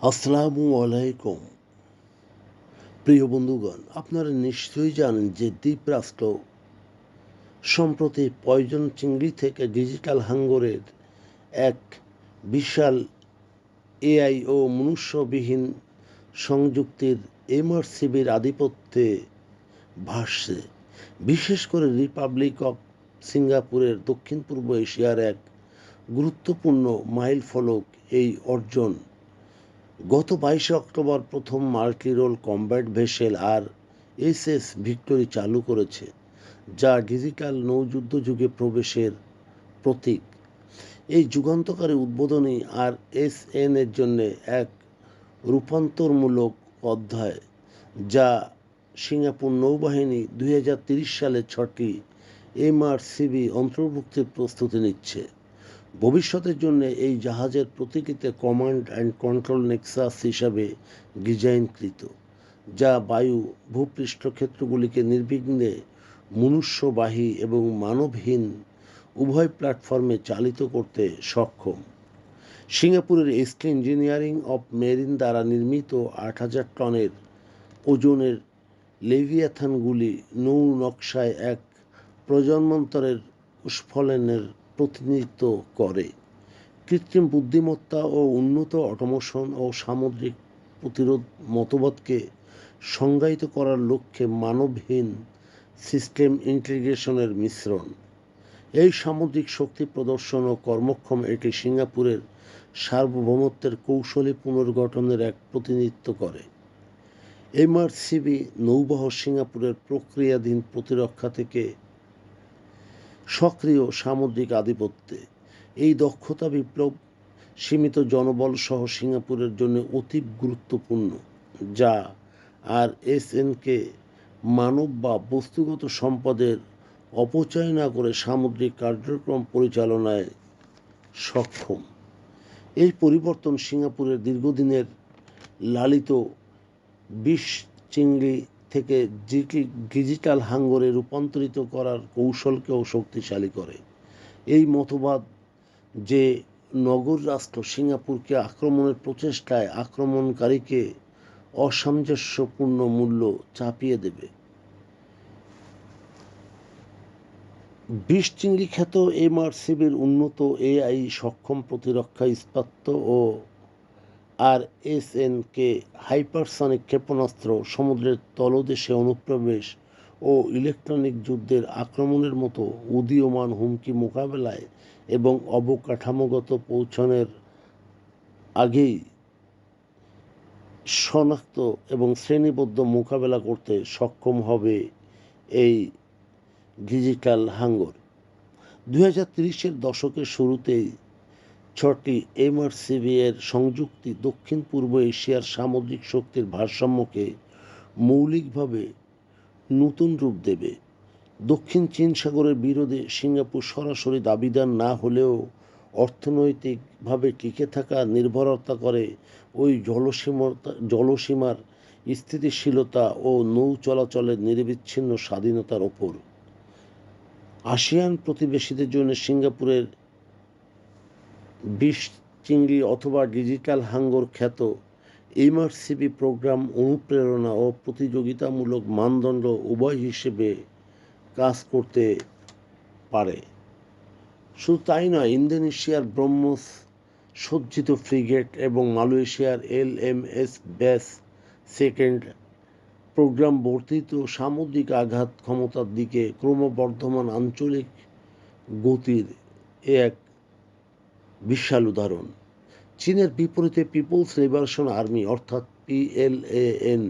আসসালামু আলাইকুম। প্রিয় বন্ধুগণ, আপনারা নিশ্চয়ই জানেন যে দ্বীপরাষ্ট্র সম্প্রতি পয়জন চিংড়ি থেকে ডিজিটাল হাঙ্গরের এক বিশাল এআই ও মনুষ্যবিহীন সংযুক্তির এমআরসিবির আধিপত্যে ভাসছে। বিশেষ করে রিপাবলিক অফ সিঙ্গাপুরের দক্ষিণ পূর্ব এশিয়ার এক গুরুত্বপূর্ণ মাইল ফলক এই অর্জন গত বাইশে অক্টোবর প্রথম multi role combat vessel R S S Victory চালু করেছে, যা ডিজিটাল নৌযুদ্ধ যুগে প্রবেশের প্রতীক। এই যুগান্তকারী উদ্বোধনী আর এস এন এর জন্য এক রূপান্তরমূলক অধ্যায়, যা সিঙ্গাপুর নৌবাহিনী দুই সালে ছটি এমআরসিবি অন্তর্ভুক্তির প্রস্তুতি নিচ্ছে। ভবিষ্যতের জন্য এই জাহাজের প্রতীকীতে কমান্ড অ্যান্ড কন্ট্রোল নেক্সাস হিসাবে ডিজাইনকৃত, যা বায়ু ভূপৃষ্ঠ ক্ষেত্রগুলিকে নির্বিঘ্নে মনুষ্যবাহী এবং মানবহীন উভয় প্ল্যাটফর্মে চালিত করতে সক্ষম। সিঙ্গাপুরের এসকে ইঞ্জিনিয়ারিং অফ মেরিন দ্বারা নির্মিত আট হাজার টনের ওজনের লেভিয়াথানগুলি নৌ নকশায় এক প্রজন্মান্তরের স্ফলনের প্রতিনিধিত্ব করে। কৃত্রিম বুদ্ধিমত্তা ও উন্নত অটোমেশন ও সামুদ্রিক প্রতিরোধ মতবাদকে সংজ্ঞায়িত করার লক্ষ্যে মানবহীন সিস্টেম ইন্টিগ্রেশনের মিশ্রণ। এই সামুদ্রিক শক্তি প্রদর্শন ও কর্মক্ষম এটি সিঙ্গাপুরের সার্বভৌমত্বের কৌশলী পুনর্গঠনের এক প্রতিনিধিত্ব করে। এমআরসিবি নৌবহ সিঙ্গাপুরের প্রক্রিয়াধীন প্রতিরক্ষা থেকে সক্রিয় সামুদ্রিক আধিপত্যে। এই দক্ষতা বিপ্লব সীমিত জনবল সহ সিঙ্গাপুরের জন্য অতি গুরুত্বপূর্ণ, যা আর এস এনকে মানব বা বস্তুগত সম্পদের অপচয় না করে সামুদ্রিক কার্যক্রম পরিচালনায় সক্ষম। এই পরিবর্তন সিঙ্গাপুরের দীর্ঘদিনের লালিত বিষ চিংড়ি থেকে ডিজিটাল হাঙ্গরে রূপান্তরিত করার কৌশলকেও শক্তিশালী করে। এই মতবাদ যে নগর রাষ্ট্র সিঙ্গাপুরকে আক্রমণের প্রচেষ্টায় আক্রমণকারীকে অসামঞ্জস্যপূর্ণ মূল্য চাপিয়ে দেবে। বিষ চিংড়ি খ্যাত এমআরসিবির উন্নত এআই সক্ষম প্রতিরক্ষা ইস্পাত্য ও R S N K hypersonic ক্ষেপণাস্ত্র সমুদ্রের তলদেশে অনুপ্রবেশ ও ইলেকট্রনিক যুদ্ধের আক্রমণের মতো উদীয়মান হুমকি মোকাবেলায় এবং অবকাঠামোগত পৌঁছানোর আগেই শনাক্ত এবং শ্রেণীবদ্ধ মোকাবেলা করতে সক্ষম হবে এই ডিজিটাল হাঙ্গর। দুই হাজার দশকের শুরুতেই ছটি এমআরসিবি এর সংযুক্তি দক্ষিণ পূর্ব এশিয়ার সামুদ্রিক শক্তির ভারসাম্যকে মৌলিকভাবে নতুন রূপ দেবে। দক্ষিণ চীন সাগরের বিরোধে সিঙ্গাপুর সরাসরি দাবিদার না হলেও অর্থনৈতিকভাবে টিকে থাকা নির্ভরতা করে ওই জলসীমতা জলসীমার স্থিতিশীলতা ও নৌ চলাচলের নিরবিচ্ছিন্ন স্বাধীনতার ওপর। আসিয়ান প্রতিবেশীদের জন্য সিঙ্গাপুরের বিষ চিংড়ি অথবা ডিজিটাল হাঙ্গর খ্যাত এমআরসিবি প্রোগ্রাম অনুপ্রেরণা ও প্রতিযোগিতামূলক মানদণ্ড উভয় হিসেবে কাজ করতে পারে। শুধু তাই নয়, ইন্দোনেশিয়ার ব্রহ্মস সজ্জিত ফ্রিগেট এবং মালয়েশিয়ার L M S batch second programme বর্ধিত সামুদ্রিক আঘাত ক্ষমতার দিকে ক্রমবর্ধমান আঞ্চলিক গতির এক বিশাল উদাহরণ। চীনের বিপরীতে পিপলস লিবারেশন আর্মি অর্থাৎ পিএলএএন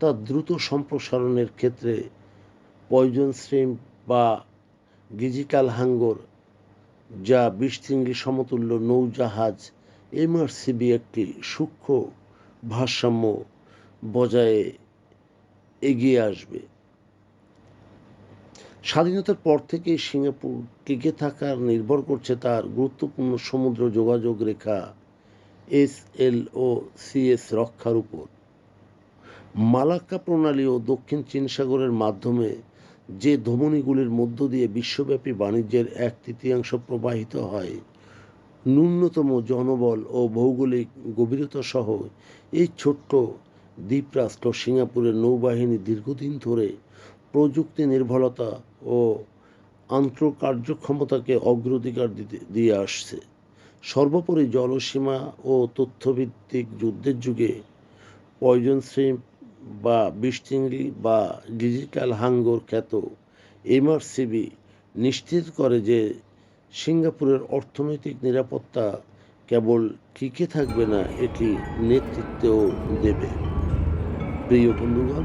তার দ্রুত সম্প্রসারণের ক্ষেত্রে পয়জন স্ট্রিম বা ডিজিটাল হাঙ্গর যা বিশৃঙ্গি সমতুল্য নৌজাহাজ এমআরসিবি একটি সূক্ষ্ম ভারসাম্য বজায় এগিয়ে আসবে। স্বাধীনতার পর থেকে সিঙ্গাপুর টিকে থাকার নির্ভর করছে তার গুরুত্বপূর্ণ সমুদ্র যোগাযোগ রেখা, এস এল ও সিএস রক্ষার উপর। মালাক্কা প্রণালী ও দক্ষিণ চীন সাগরের মাধ্যমে যে ধমনীগুলির মধ্য দিয়ে বিশ্বব্যাপী বাণিজ্যের এক তৃতীয়াংশ প্রবাহিত হয়, ন্যূনতম জনবল ও ভৌগোলিক গভীরতা সহ এই ছোট্ট দ্বীপরাষ্ট্র সিঙ্গাপুরের নৌবাহিনী দীর্ঘদিন ধরে প্রযুক্তি নির্ভরতা ও আন্তঃকার্যক্ষমতাকে অগ্রাধিকার দিতে, দিয়ে আসছে। সর্বোপরি জলসীমা ও তথ্যভিত্তিক যুদ্ধের যুগে পয়জন শ্রিম্প বা বিষ্টিংরি বা ডিজিটাল হাঙ্গর খ্যাত এমআরসিবি নিশ্চিত করে যে সিঙ্গাপুরের অর্থনৈতিক নিরাপত্তা কেবল টিকে থাকবে না, এটি নেতৃত্বও দেবে। প্রিয় বন্ধুগণ